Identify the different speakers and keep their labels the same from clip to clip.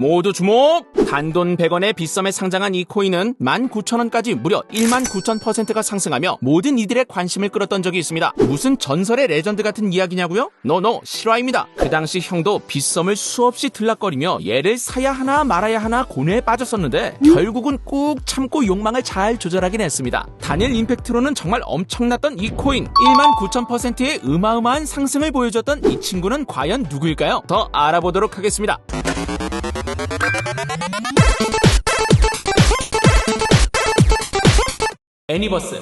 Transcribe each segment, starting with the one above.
Speaker 1: 모두 주목! 단돈 100원의 빗썸에 상장한 이 코인은 19,000원까지 무려 19,000%가 상승하며 모든 이들의 관심을 끌었던 적이 있습니다. 무슨 전설의 레전드 같은 이야기냐고요? 노노, 실화입니다. 그 당시 형도 빗썸을 수없이 들락거리며 얘를 사야 하나 말아야 하나 고뇌에 빠졌었는데 결국은 꾹 참고 욕망을 잘 조절하긴 했습니다. 단일 임팩트로는 정말 엄청났던 이 코인 19,000%의 어마어마한 상승을 보여줬던 이 친구는 과연 누구일까요? 더 알아보도록 하겠습니다. 애니버스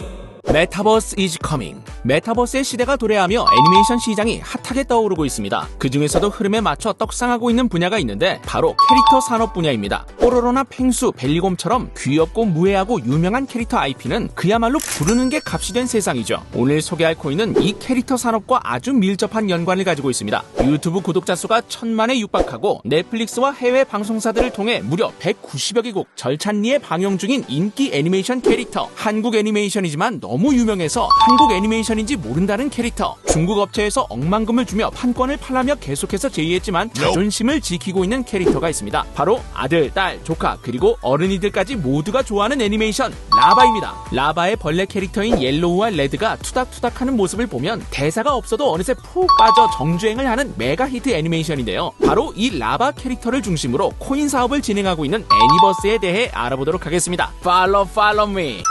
Speaker 1: 메타버스 is coming. 메타버스의 시대가 도래하며 애니메이션 시장이 핫하게 떠오르고 있습니다. 그 중에서도 흐름에 맞춰 떡상하고 있는 분야가 있는데 바로 캐릭터 산업 분야입니다. 뽀로로나 펭수, 벨리곰처럼 귀엽고 무해하고 유명한 캐릭터 IP는 그야말로 부르는 게 값이 된 세상이죠. 오늘 소개할 코인은 이 캐릭터 산업과 아주 밀접한 연관을 가지고 있습니다. 유튜브 구독자 수가 천만에 육박하고 넷플릭스와 해외 방송사들을 통해 무려 190여 개국 절찬리에 방영 중인 인기 애니메이션 캐릭터. 한국 애니메이션이지만 너무 유명해서 한국 애니메이션인지 모른다는 캐릭터. 중국 업체에서 억만금을 주며 판권을 팔라며 계속해서 제의했지만 자존심을 지키고 있는 캐릭터가 있습니다. 바로 아들, 딸, 조카, 그리고 어른이들까지 모두가 좋아하는 애니메이션 라바입니다. 라바의 벌레 캐릭터인 옐로우와 레드가 투닥투닥하는 모습을 보면 대사가 없어도 어느새 푹 빠져 정주행을 하는 메가 히트 애니메이션인데요. 바로 이 라바 캐릭터를 중심으로 코인 사업을 진행하고 있는 애니버스에 대해 알아보도록 하겠습니다. Follow, follow me.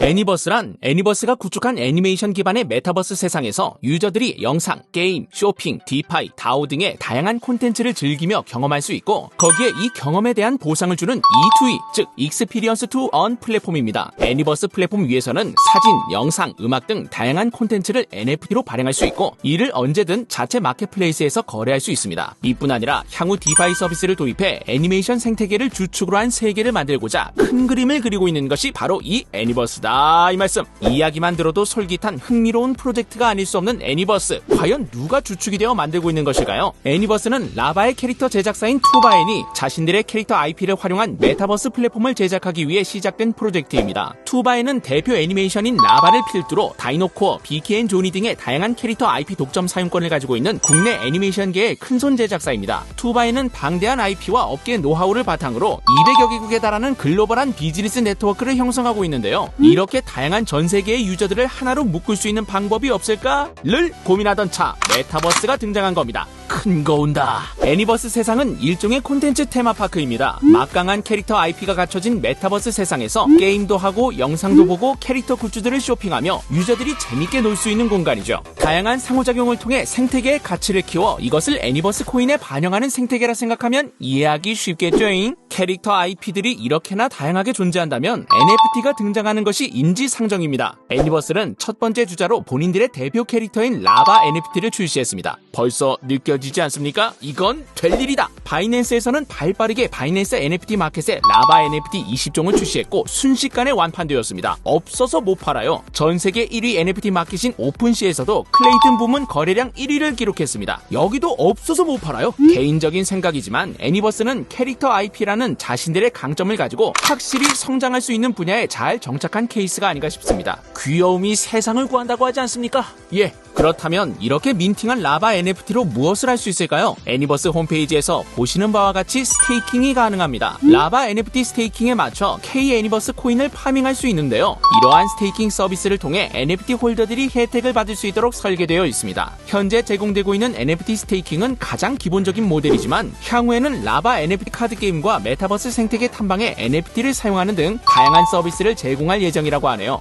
Speaker 1: 애니버스란 애니버스가 구축한 애니메이션 기반의 메타버스 세상에서 유저들이 영상, 게임, 쇼핑, 디파이, 다오 등의 다양한 콘텐츠를 즐기며 경험할 수 있고 거기에 이 경험에 대한 보상을 주는 E2E, 즉 익스피리언스 투언 플랫폼입니다. 애니버스 플랫폼 위에서는 사진, 영상, 음악 등 다양한 콘텐츠를 NFT로 발행할 수 있고 이를 언제든 자체 마켓플레이스에서 거래할 수 있습니다. 이뿐 아니라 향후 디파이 서비스를 도입해 애니메이션 생태계를 주축으로 한 세계를 만들고자 큰 그림을 그리고 있는 것이 바로 이 애니버스다. 이 말씀. 이야기만 들어도 솔깃한 흥미로운 프로젝트가 아닐 수 없는 애니버스. 과연 누가 주축이 되어 만들고 있는 것일까요? 애니버스는 라바의 캐릭터 제작사인 투바엔이 자신들의 캐릭터 IP를 활용한 메타버스 플랫폼을 제작하기 위해 시작된 프로젝트입니다. 투바엔은 대표 애니메이션인 라바를 필두로 다이노코어, BKN 조니 등의 다양한 캐릭터 IP 독점 사용권을 가지고 있는 국내 애니메이션계의 큰손 제작사입니다. 투바엔은 방대한 IP와 업계 노하우를 바탕으로 200여 개국에 달하는 글로벌한 비즈니스 네트워크를 형성하고 있는데요. 이 렇게 다양한 전 세계의 유저들을 하나로 묶을 수 있는 방법이 없을까를 고민하던 차 메타버스가 등장한 겁니다. 큰 거 온다. 애니버스 세상은 일종의 콘텐츠 테마파크입니다. 막강한 캐릭터 IP가 갖춰진 메타버스 세상에서 게임도 하고 영상도 보고 캐릭터 굿즈들을 쇼핑하며 유저들이 재밌게 놀 수 있는 공간이죠. 다양한 상호작용을 통해 생태계의 가치를 키워 이것을 애니버스 코인에 반영하는 생태계라 생각하면 이해하기 쉽겠죠잉? 캐릭터 IP들이 이렇게나 다양하게 존재한다면 NFT가 등장하는 것이 인지상정입니다. 애니버스는 첫 번째 주자로 본인들의 대표 캐릭터인 라바 NFT를 출시했습니다. 벌써 느껴 지지 않습니까? 이건 될 일이다. 바이낸스에서는 발빠르게 바이낸스 NFT 마켓에 라바 NFT 20종을 출시했고 순식간에 완판되었습니다. 없어서 못 팔아요. 전 세계 1위 NFT 마켓인 오픈시에서도 클레이튼 부문 거래량 1위를 기록했습니다. 여기도 없어서 못 팔아요. 개인적인 생각이지만 애니버스는 캐릭터 IP라는 자신들의 강점을 가지고 확실히 성장할 수 있는 분야에 잘 정착한 케이스가 아닌가 싶습니다. 귀여움이 세상을 구한다고 하지 않습니까? 예. 그렇다면 이렇게 민팅한 라바 NFT로 무엇을 할 수 있을까요? 애니버스 홈페이지에서 보시는 바와 같이 스테이킹이 가능합니다. 라바 NFT 스테이킹에 맞춰 K 애니버스 코인을 파밍할 수 있는데요. 이러한 스테이킹 서비스를 통해 NFT 홀더들이 혜택을 받을 수 있도록 설계되어 있습니다. 현재 제공되고 있는 NFT 스테이킹은 가장 기본적인 모델이지만 향후에는 라바 NFT 카드 게임과 메타버스 생태계 탐방에 NFT를 사용하는 등 다양한 서비스를 제공할 예정이라고 하네요.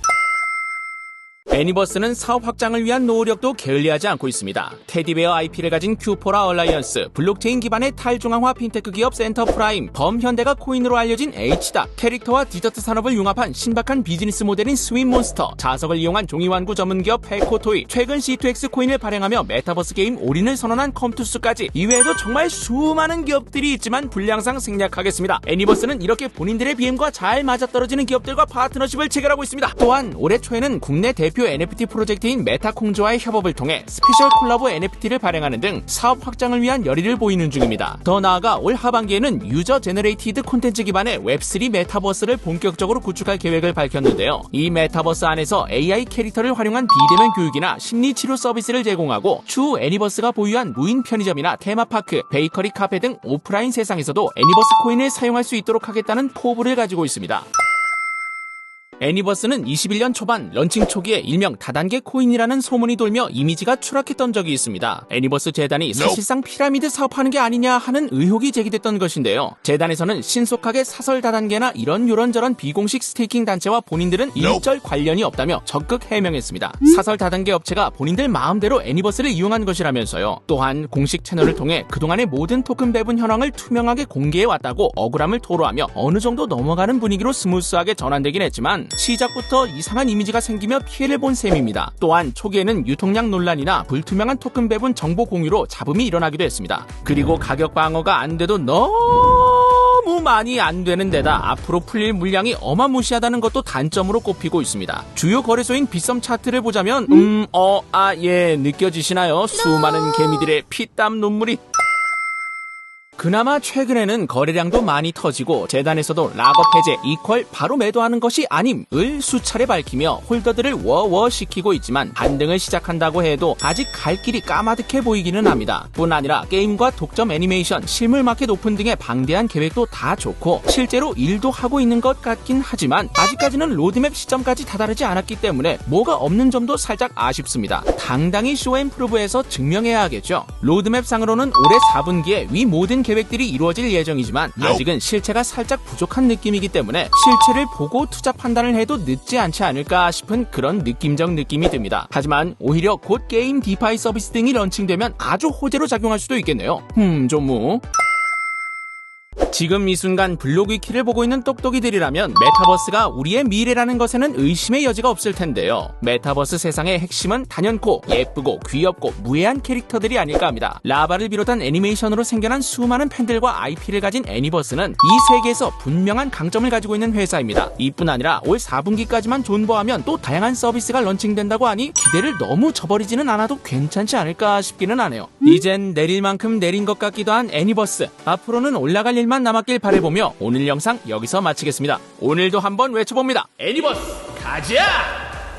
Speaker 1: 애니버스는 사업 확장을 위한 노력도 게을리하지 않고 있습니다. 테디베어 IP를 가진 큐포라 얼라이언스, 블록체인 기반의 탈중앙화 핀테크 기업 센터프라임, 범현대가 코인으로 알려진 H다, 캐릭터와 디저트 산업을 융합한 신박한 비즈니스 모델인 스윗몬스터, 자석을 이용한 종이완구 전문 기업 페코토이, 최근 C2X 코인을 발행하며 메타버스 게임 올인을 선언한 컴투스까지 이외에도 정말 수많은 기업들이 있지만 분량상 생략하겠습니다. 애니버스는 이렇게 본인들의 BM과 잘 맞아떨어지는 기업들과 파트너십을 체결하고 있습니다. 또한 올해 초에는 국내 대표 NFT 프로젝트인 메타콩즈와의 협업을 통해 스페셜 콜라보 NFT를 발행하는 등 사업 확장을 위한 열의를 보이는 중입니다. 더 나아가 올 하반기에는 유저 제너레이티드 콘텐츠 기반의 웹3 메타버스를 본격적으로 구축할 계획을 밝혔는데요. 이 메타버스 안에서 AI 캐릭터를 활용한 비대면 교육이나 심리 치료 서비스를 제공하고 추후 애니버스가 보유한 무인 편의점이나 테마파크, 베이커리 카페 등 오프라인 세상에서도 애니버스 코인을 사용할 수 있도록 하겠다는 포부를 가지고 있습니다. 애니버스는 21년 초반 런칭 초기에 일명 다단계 코인이라는 소문이 돌며 이미지가 추락했던 적이 있습니다. 애니버스 재단이 사실상 피라미드 사업하는 게 아니냐 하는 의혹이 제기됐던 것인데요. 재단에서는 신속하게 사설 다단계나 이런 요런저런 비공식 스테이킹 단체와 본인들은 일절 관련이 없다며 적극 해명했습니다. 사설 다단계 업체가 본인들 마음대로 애니버스를 이용한 것이라면서요. 또한 공식 채널을 통해 그동안의 모든 토큰 배분 현황을 투명하게 공개해 왔다고 억울함을 토로하며 어느 정도 넘어가는 분위기로 스무스하게 전환되긴 했지만 시작부터 이상한 이미지가 생기며 피해를 본 셈입니다. 또한 초기에는 유통량 논란이나 불투명한 토큰 배분 정보 공유로 잡음이 일어나기도 했습니다. 그리고 가격 방어가 안 돼도 너무 많이 안 되는 데다 앞으로 풀릴 물량이 어마무시하다는 것도 단점으로 꼽히고 있습니다. 주요 거래소인 빗썸 차트를 보자면 음, 어, 아, 예, 느껴지시나요? 수많은 개미들의 피땀 눈물이 그나마 최근에는 거래량도 많이 터지고 재단에서도 락업 해제 이퀄 바로 매도하는 것이 아님을 수차례 밝히며 홀더들을 워워 시키고 있지만 반등을 시작한다고 해도 아직 갈 길이 까마득해 보이기는 합니다. 뿐 아니라 게임과 독점 애니메이션, 실물 마켓 오픈 등의 방대한 계획도 다 좋고 실제로 일도 하고 있는 것 같긴 하지만 아직까지는 로드맵 시점까지 다다르지 않았기 때문에 뭐가 없는 점도 살짝 아쉽습니다. 당당히 쇼앤프루브에서 증명해야 하겠죠. 로드맵 상으로는 올해 4분기에 위 모든 계획들이 이루어질 예정이지만 아직은 실체가 살짝 부족한 느낌이기 때문에 실체를 보고 투자 판단을 해도 늦지 않지 않을까 싶은 그런 느낌적 느낌이 듭니다. 하지만 오히려 곧 게임 디파이 서비스 등이 런칭되면 아주 호재로 작용할 수도 있겠네요. 음, 좀무. 지금 이 순간 블로그 위키를 보고 있는 똑똑이들이라면 메타버스가 우리의 미래라는 것에는 의심의 여지가 없을 텐데요. 메타버스 세상의 핵심은 단연코 예쁘고 귀엽고 무해한 캐릭터들이 아닐까 합니다. 라바를 비롯한 애니메이션으로 생겨난 수많은 팬들과 IP를 가진 애니버스는 이 세계에서 분명한 강점을 가지고 있는 회사입니다. 이뿐 아니라 올 4분기까지만 존버하면 또 다양한 서비스가 런칭된다고 하니 기대를 너무 저버리지는 않아도 괜찮지 않을까 싶기는 하네요. 이젠 내릴 만큼 내린 것 같기도 한 애니버스. 앞으로는 올라갈 일만 남았길 바라보며 오늘 영상 여기서 마치겠습니다. 오늘도 한번 외쳐봅니다. 애니버스 가자!